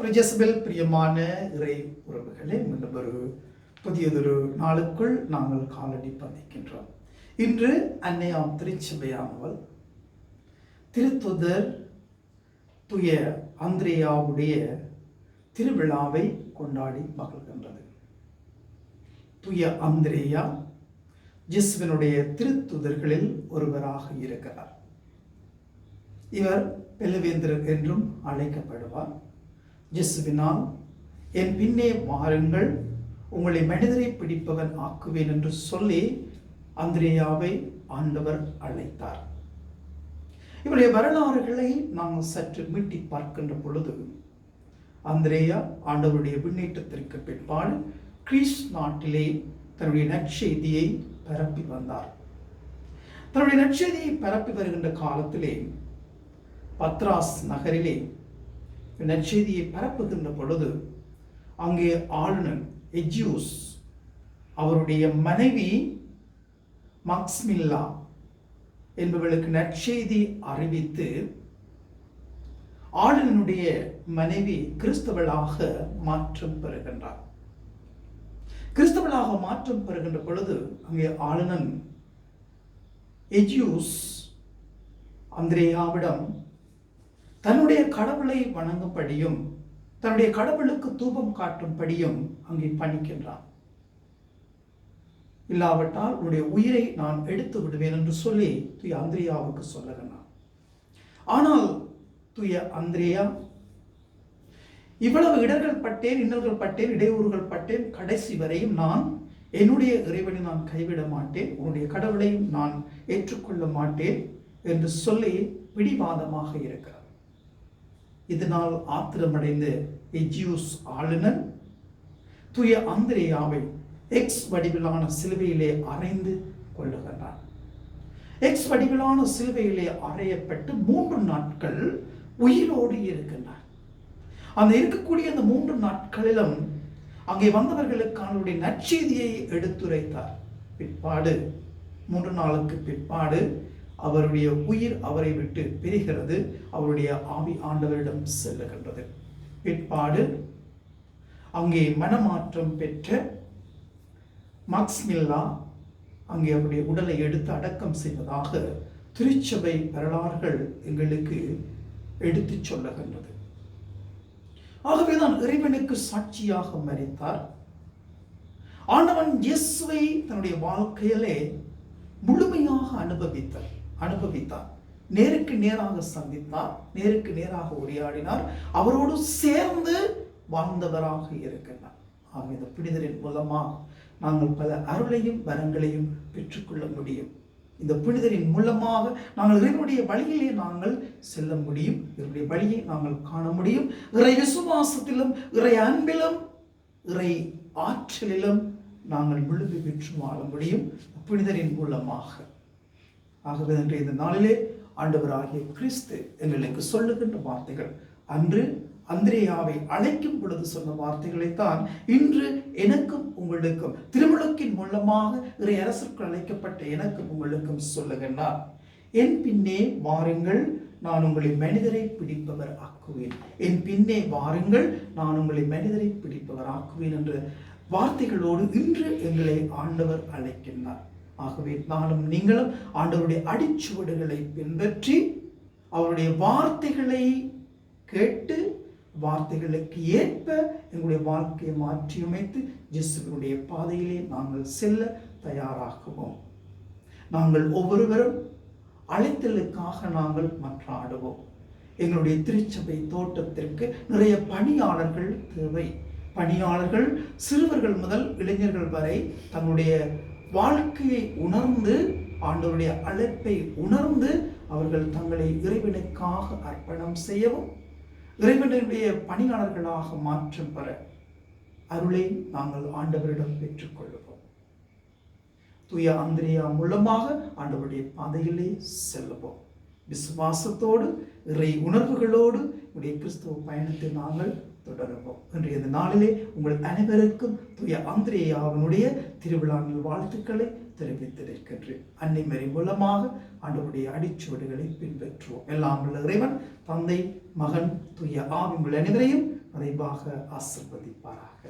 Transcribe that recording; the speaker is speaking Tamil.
ஒரு ஜெசபெல் பிரியமான இறை உறவுகளே மீண்டும் ஒரு புதியதொரு நாளுக்குள் நாங்கள் காலடி பதிக்கின்றோம் இன்று அன்னையாம் திருச்சபையானவள் திருத்துதர் துய அந்திரேயாவுடைய திருவிழாவை கொண்டாடி மகிழ்கின்றது. துய அந்திரேயா ஜிஸ்வினுடைய திருத்துதர்களில் ஒருவராக இருக்கிறார். இவர் பெலவேந்திரர் என்றும் அழைக்கப்படுவார். ஜெஸ்வினால் என் பின்னே வாருங்கள் உங்களை மனிதரை பிடிப்பவன் ஆக்குவேன் என்று சொல்லி அந்திரேயாவை ஆண்டவர் அழைத்தார். இவருடைய வரலாறுகளை நாங்கள் சற்று மீட்டி பார்க்கின்ற பொழுது அந்திரேயா ஆண்டவருடைய விண்ணேற்றத்திற்கு பின்பால் கிரீஸ் நாட்டிலே தன்னுடைய நற்செய்தியை பரப்பி வந்தார். தன்னுடைய நற்செய்தியை பரப்பி வருகின்ற காலத்திலே பத்ராஸ் நகரிலே நற்செய்தியை பரப்புகின்ற பொழுது அங்கே ஆளுநர் எஜியூஸ் அவருடைய மனைவி மக்ஸ்மில்லா என்பவர்களுக்கு நற்செய்தி அறிவித்து ஆளுநனுடைய மனைவி கிறிஸ்தவளாக மாற்றம் பெறுகின்றார். கிறிஸ்தவளாக மாற்றம் பெறுகின்ற பொழுது அங்கே ஆளுநன் எஜியூஸ் அந்திரேயாவிடம் தன்னுடைய கடவுளை வணங்கும்படியும் தன்னுடைய கடவுளுக்கு தூபம் காட்டும்படியும் அங்கே பணிக்கின்றான். இல்லாவிட்டால் உன்னுடைய உயிரை நான் எடுத்து விடுவேன் என்று சொல்லி துய அந்திரியாவுக்கு சொல்லுகிறான் ஆனால் துய அந்திரியா இவ்வளவு இடர்கள் பட்டேன் இன்னல்கள் பட்டேன் இடையூறுகள் பட்டேன் கடைசி வரையும் நான் என்னுடைய இறைவனை நான் கைவிட மாட்டேன் உன்னுடைய கடவுளையும் நான் ஏற்றுக்கொள்ள மாட்டேன் என்று சொல்லி பிடிவாதமாக இருக்கிறார். இதனால் ஆத்திரமடைந்த எஜியூஸ் ஆளுநர் துய அந்திரேயாவை எக்ஸ் வடிவிலான சிலுவையிலே அறைந்து கொள்ளுகின்றார். எக்ஸ் வடிவிலான சிலுவையிலே அறையப்பட்டு மூன்று நாட்கள் உயிரோடு இருக்கின்றார். அந்த இருக்கக்கூடிய அந்த மூன்று நாட்களிலும் அங்கே வந்தவர்களுக்கான நற்செய்தியை எடுத்துரைத்தார். பிற்பாடு மூன்று நாளுக்கு பிற்பாடு அவருடைய உயிர் அவரை விட்டு பிரிகிறது அவருடைய ஆவி ஆண்டவரிடம் செல்லுகின்றது. பிற்பாடு அங்கே மனமாற்றம் பெற்ற மக்ஸ்மில்லா அங்கே அவருடைய உடலை எடுத்து அடக்கம் செய்வதாக திருச்சபை வரலாறுகள் எங்களுக்கு எடுத்துச் சொல்லுகின்றது. ஆகவேதான் இறைவனுக்கு சாட்சியாக மறித்தார் ஆண்டவன் இயேசுவை தன்னுடைய வாழ்க்கையிலே முழுமையாக அனுபவித்தார். அனுபவித்தார். நேருக்கு நேராக சந்தித்தார். நேருக்கு நேராக உரையாடினார். அவரோடு சேர்ந்து வாழ்ந்தவராக இருக்கின்றார். ஆக இந்த புனிதரின் மூலமாக நாங்கள் பல அருளையும் வரங்களையும் பெற்றுக்கொள்ள முடியும். இந்த புனிதரின் மூலமாக நாங்கள் இறைவனுடைய வழியிலே நாங்கள் செல்ல முடியும். இவருடைய வழியை நாங்கள் காண முடியும். இறை விசுவாசத்திலும் இறை அன்பிலும் இறை ஆற்றலிலும் நாங்கள் முழுமை பெற்று வாழ முடியும். புனிதரின் மூலமாக. ஆகவே இன்றைய இந்த நாளிலே ஆண்டவராகிய கிறிஸ்து எங்களுக்கு சொல்லுகின்ற வார்த்தைகள். அன்று அந்திரேயாவை அழைக்கும் பொழுது சொன்ன வார்த்தைகளைத்தான் இன்று எனக்கும் உங்களுக்கும் திருவிழக்கின் மூலமாக இறை அரசர்கள் அழைக்கப்பட்ட எனக்கும் உங்களுக்கும் சொல்லுகின்றார். என் பின்னே வாருங்கள் நான் உங்களை மனிதரை பிடிப்பவர் ஆக்குவேன். என் பின்னே வாருங்கள் நான் உங்களை மனிதரை பிடிப்பவர் ஆக்குவேன் என்ற வார்த்தைகளோடு இன்று எங்களை ஆண்டவர் அழைக்கின்றார். ஆகவே நானும் நீங்களும் ஆண்டவருடைய அடிச்சுவடுகளை பின்பற்றி அவருடைய வார்த்தைகளை கேட்டு வார்த்தைகளுக்கு ஏற்ப எங்களுடைய வாழ்க்கையை மாற்றியமைத்து இயேசுவினுடைய பாதையிலே நாங்கள் செல்ல தயாராகுவோம். நாங்கள் ஒவ்வொருவரும் அழைத்தலுக்காக நாங்கள் மன்றாடுவோம். எங்களுடைய திருச்சபை தோட்டத்திற்கு நிறைய பணியாளர்கள் தேவை. பணியாளர்கள் சிறுவர்கள் முதல் இளைஞர்கள் வரை தன்னுடைய வாழ்க்கையை உணர்ந்து ஆண்டவருடைய அழைப்பை உணர்ந்து அவர்கள் தங்களை இறைவனுக்காக அர்ப்பணம் செய்யவும் இறைவனுடைய பணியாளர்களாக மாற்றம் பெற அருளை நாங்கள் ஆண்டவரிடம் பெற்றுக்கொள்வோம் தூய அந்திரியா மூலமாக ஆண்டவருடைய பாதையிலே செல்லுவோம். விசுவாசத்தோடு இறை உணர்வுகளோடு உடைய கிறிஸ்துவ பயணத்தை நாங்கள் தொடருவோம். இன்றைய இந்த நாளிலே உங்கள் அனைவருக்கும் துய அந்திரேயாவினுடைய திருவிழாவில் வாழ்த்துக்களை தெரிவித்திருக்கின்றேன். அன்னைமறை மூலமாக ஆண்டவருடைய அடிச்சுவடுகளை பின்பற்றுவோம். எல்லாம் உள்ள இறைவன் தந்தை மகன் துய ஆவி உங்கள் அனைவரையும் மறைவாக ஆசிர்வதிப்பாராக.